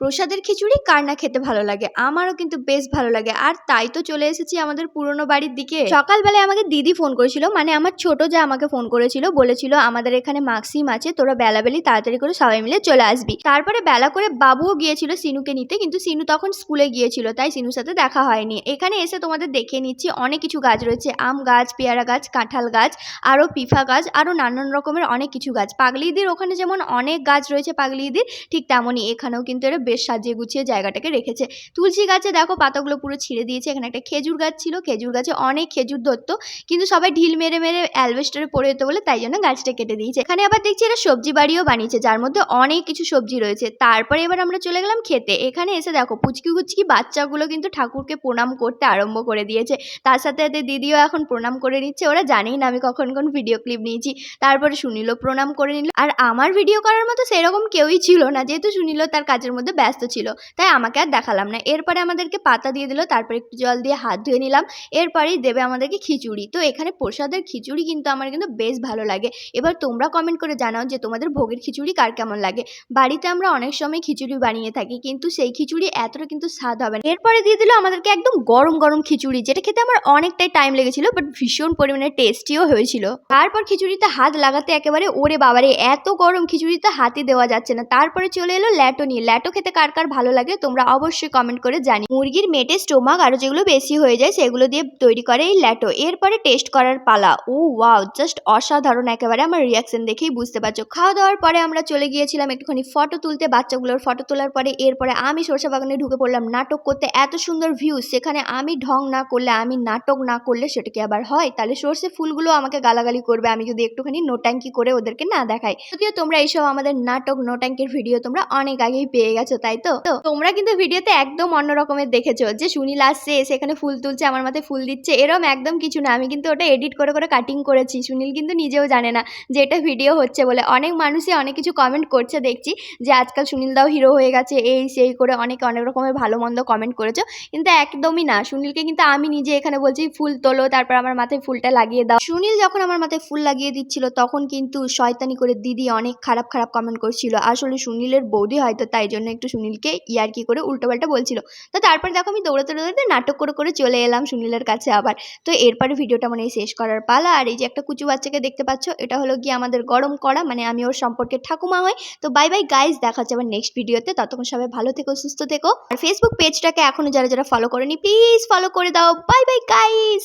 প্রসাদের খিচুড়ি কার না খেতে ভালো লাগে? আমারও কিন্তু বেশ ভালো লাগে। আর তাই তো চলে এসেছি আমাদের পুরনো বাড়ির দিকে। সকালবেলায় আমাকে দিদি ফোন করেছিল মানে আমার ছোট যা আমাকে ফোন করেছিল, বলেছিল, আমাদের এখানে মাক্সিম আছে, তোরা বেলাবেলি তাড়াতাড়ি করে সবাই মিলে চলে আসবি। তারপরে বেলা করে বাবুও গিয়েছিল সিনুকে নিতে, কিন্তু সিনু তখন স্কুলে গিয়েছিল, তাই সিনুর সাথে দেখা হয়নি। এখানে এসে তোমাদের দেখে নিচ্ছি, অনেক কিছু গাছ রয়েছে, আম গাছ, পেয়ারা গাছ, কাঁঠাল গাছ, আরও পিফা গাছ, আরও নানান রকমের অনেক কিছু গাছ। পাগলিদির ওখানে যেমন অনেক গাছ রয়েছে পাগলিদির ঠিক তেমনই এখানেও কিন্তু এরা বেশ সাজিয়ে গুছিয়ে জায়গাটাকে রেখেছে। তুলসী গাছে দেখো পাতাগুলো পুরো ছিঁড়ে দিয়েছে, এখানে একটা খেজুর গাছ ছিল। খেজুর গাছে অনেক খেজুর ধরতো কিন্তু সবাই ঢিল মেরে মেরে অ্যালবেস্টারে পড়ে যেত বলে তাই জন্য গাছটা কেটে দিয়েছে। এখানে আবার দেখছি এরা সবজি বাড়িও বানিয়েছে, যার মধ্যে অনেক কিছু সবজি রয়েছে। তারপরে এবার আমরা চলে গেলাম খেতে। এখানে এসে দেখো পুচকি কুচকি বাচ্চাগুলো কিন্তু ঠাকুরকে প্রণাম করতে আরম্ভ করে দিয়েছে। তার সাথে সাথে দিদিও এখন প্রণাম করে নিচ্ছে। ওরা জানেই না আমি কখন কোন ভিডিও ক্লিপ নিয়েছি। তারপরে সুনীলও প্রণাম করে নিল। আর আমার ভিডিও করার মতো সেরকম কেউই ছিল না। যেহেতু সুনীলও তার কাজের মধ্যে ব্যস্ত ছিল, তাই আমাকে আর দেখালাম না। এরপরে আমাদেরকে পাতা দিয়ে দিল, তারপরে একটু জল দিয়ে হাত ধুয়ে নিলাম। এরপরেই দেবে আমাদেরকে খিচুড়ি। তো এখানে প্রসাদের খিচুড়ি কিন্তু আমার কিন্তু বেশ ভালো লাগে। এবার তোমরা কমেন্ট করে জানাও যে তোমাদের ভোগের খিচুড়ি কার কেমন লাগে। বাড়িতে আমরা অনেক সময় খিচুড়ি বানিয়ে থাকি, কিন্তু সেই খিচুড়ি এতটা কিন্তু স্বাদ হবে না। এরপরে দিয়ে দিল আমাদেরকে একদম গরম গরম খিচুড়ি, যেটা খেতে আমার অনেকটাই টাইম লেগেছিল বাট ভীষণ পরিমাণে টেস্টিও হয়েছিল। তারপর খিচুড়িতে হাত লাগাতে একেবারে, ওরে বাবারে, এত গরম খিচুড়িতে হাতই দেওয়া যাচ্ছে না। তারপরে চলে এলো ল্যাটো নিয়ে। ল্যাটো খেতে কার কার ভালো লাগে তোমরা অবশ্যই কমেন্ট করে জানি মুরগির মেটে স্টোমাক আরও যেগুলো বেশি হয়ে যায় সেগুলো দিয়ে তৈরি করে এই ল্যাটো। এরপরে টেস্ট করার পালা। ও ওয়াও জাস্ট অসাধারণ একেবারে। আমার রিয়াকশন দেখেই বুঝতে পারছ। খাওয়া দাওয়ার পরে আমরা চলে গিয়েছিলাম একটুখানি ফটো তুলতে বাচ্চাগুলোর ফটো তোলার পরে। এরপরে আমি সরষা বাগানে ঢুকে পড়লাম। নাটক করতে এত সুন্দর ভিউ সেখানে আমি ঢং না করলে, আমি নাটক না করলে সেটা কি আবার হয়। তাহলে সর্ষে ফুলগুলো আমাকে গালাগালি করবে। আমি যদি একটুখানি নোট্যাঙ্কি করে ওদেরকে না দেখাই। যদিও তোমরা এইসব আমাদের নাটক নোট্যাঙ্কির ভিডিও তোমরা অনেক আগেই পেয়ে গেছো। তাই তো? তো তোমরা কিন্তু ভিডিওতে একদম অন্য রকমের দেখেছ, যে সুনীল আসছে সেখানে ফুল তুলছে, আমার মাথায় ফুল দিচ্ছে, এরম একদম কিছু না। আমি কিন্তু ওটা এডিট করে করে কাটিং করেছি, সুনীল কিন্তু নিজেও জানে না যে এটা ভিডিও হচ্ছে বলে। অনেক মানুষই অনেক কিছু কমেন্ট করছে, দেখছি যে আজকাল সুনীল দাও হিরো হয়ে গেছে, এই, সেই করে অনেকে, অনেক রকমের ভালো মন্দ কমেন্ট করেছ, কিন্তু একদমই না। সুনীলকে কিন্তু আমি নিজে এখানে বলছি, ফুল তোলো, তারপর আমার মাথায় ফুলটা লাগিয়ে দাও। সুনীল যখন আমার মাথায় ফুল লাগিয়ে দিচ্ছিল, তখন কিন্তু শয়তানি করে দিদি অনেক খারাপ খারাপ কমেন্ট করছিল। আসলে সুনীলের বৌদি হয়তো তাই জন্য একটু সুনীলকে ইয়ারকি করে উল্টোপাল্টা বলছিল। তো তারপর দেখো আমি দৌড়াতে দৌড়াতে নাটক করে করে চলে এলাম সুনীলের কাছে আবার। তো এরপরে ভিডিওটা মানে শেষ করার পালা। আর এই যে একটা কুচু বাচ্চাকে দেখতে পাচ্ছ, এটা হলো গিয়ে আমাদের গরম করা মানে আমি ওর সম্পর্কে ঠাকুমা হয় তো বাই বাই গাইজ দেখা হচ্ছে আবার নেক্সট ভিডিওতে ততক্ষণ সবাই ভালো থেকো, সুস্থ থেকো। আর ফেসবুক পেজটাকে এখনও যারা যারা ফলো করেনি প্লিজ ফলো করে দাও। Bye bye guys